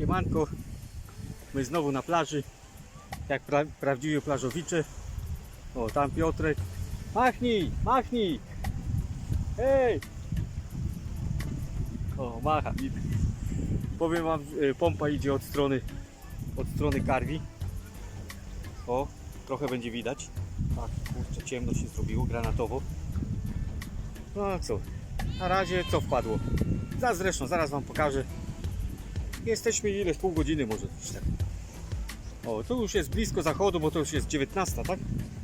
Siemanko, my znowu na plaży, jak pra prawdziwi plażowicze. O, tam Piotrek. Machnij, machnij! Hej! O, macha. Powiem wam, y, pompa idzie od strony, od strony karwi. O, trochę będzie widać. Tak, kurczę, ciemno się zrobiło, granatowo. No co? Na razie co wpadło? Za zresztą, zaraz wam pokażę. Jesteśmy ile? Pół godziny może. O, tu już jest blisko zachodu, bo to już jest 19, tak?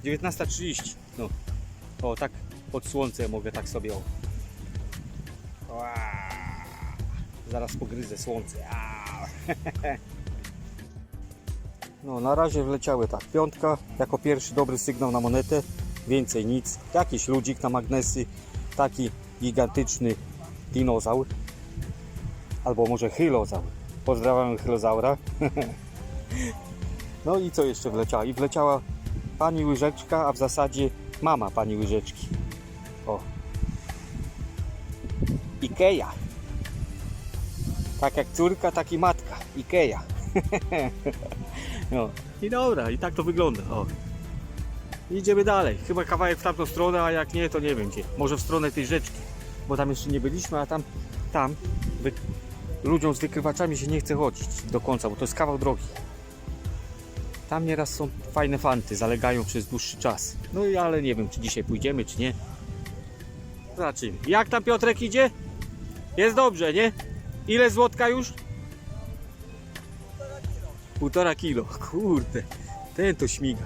19.30. No. O, tak pod słońce mogę tak sobie o. Zaraz pogryzę słońce. No, na razie wleciały tak. Piątka jako pierwszy dobry sygnał na monetę. Więcej nic. Jakiś ludzik na magnesy. Taki gigantyczny dinozaur. Albo może hylozaur. Pozdrawiam hylozaura. No i co jeszcze wleciała? I wleciała pani łyżeczka, a w zasadzie mama pani łyżeczki. O. Ikea. Tak jak córka, tak i matka. Ikea. no. I dobra, i tak to wygląda. O. Idziemy dalej. Chyba kawałek w tamtą stronę, a jak nie, to nie wiem gdzie. Może w stronę tej rzeczki. Bo tam jeszcze nie byliśmy, a tam, tam. Ludziom z wykrywaczami się nie chce chodzić do końca, bo to jest kawał drogi. Tam nieraz są fajne fanty, zalegają przez dłuższy czas. No i ale nie wiem, czy dzisiaj pójdziemy, czy nie. Zobaczymy. Jak tam Piotrek idzie? Jest dobrze, nie? Ile złotka już? Półtora kilo. Kurde, ten to śmiga.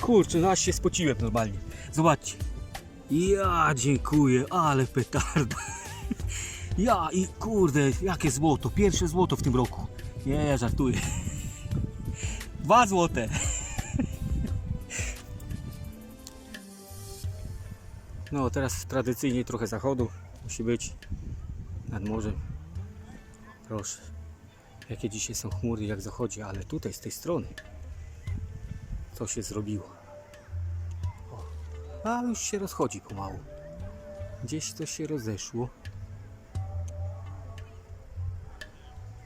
Kurczę, no aż się spociłem normalnie. Zobaczcie. Ja dziękuję, ale petarda. Ja i kurde, jakie złoto. Pierwsze złoto w tym roku. Nie, żartuję. Dwa złote. No, teraz tradycyjnie trochę zachodu musi być nad morzem. Proszę. Jakie dzisiaj są chmury, jak zachodzi, ale tutaj z tej strony co się zrobiło. O, a już się rozchodzi pomału. Gdzieś to się rozeszło.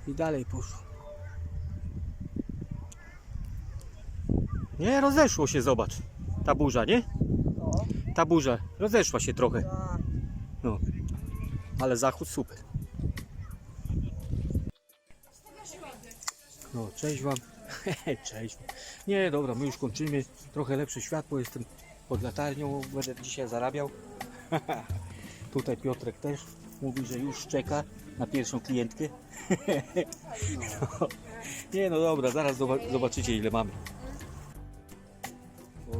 I dalej poszło. Nie, rozeszło się, zobacz. Ta burza, nie? Ta burza rozeszła się trochę. No. Ale zachód super. No, cześć wam. cześć. Nie, dobra, my już kończymy. Trochę lepsze światło, jestem pod latarnią, będę dzisiaj zarabiał. Tutaj Piotrek też mówi, że już czeka na pierwszą klientkę. no. Nie, no dobra, zaraz zoba- zobaczycie ile mamy. O,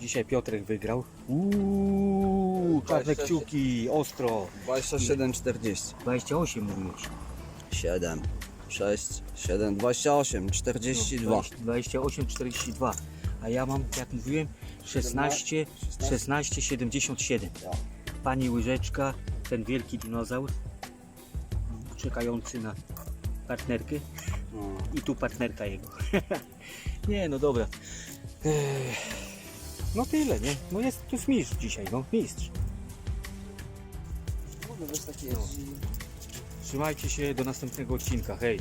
Dzisiaj Piotrek wygrał. Uuu, czarne 26. kciuki, ostro. 27,40. 28 mówiłeś. 7, 6, 7, 28, 42. 28, 42. A ja mam, jak mówiłem, 16, 16, 77. Pani łyżeczka, ten wielki dinozaur, czekający na partnerkę. No. I tu partnerka jego. nie, no dobra. No tyle, nie? No jest tu mistrz dzisiaj, no mistrz. Mogę być taki Trzymajcie się do następnego odcinka, hej.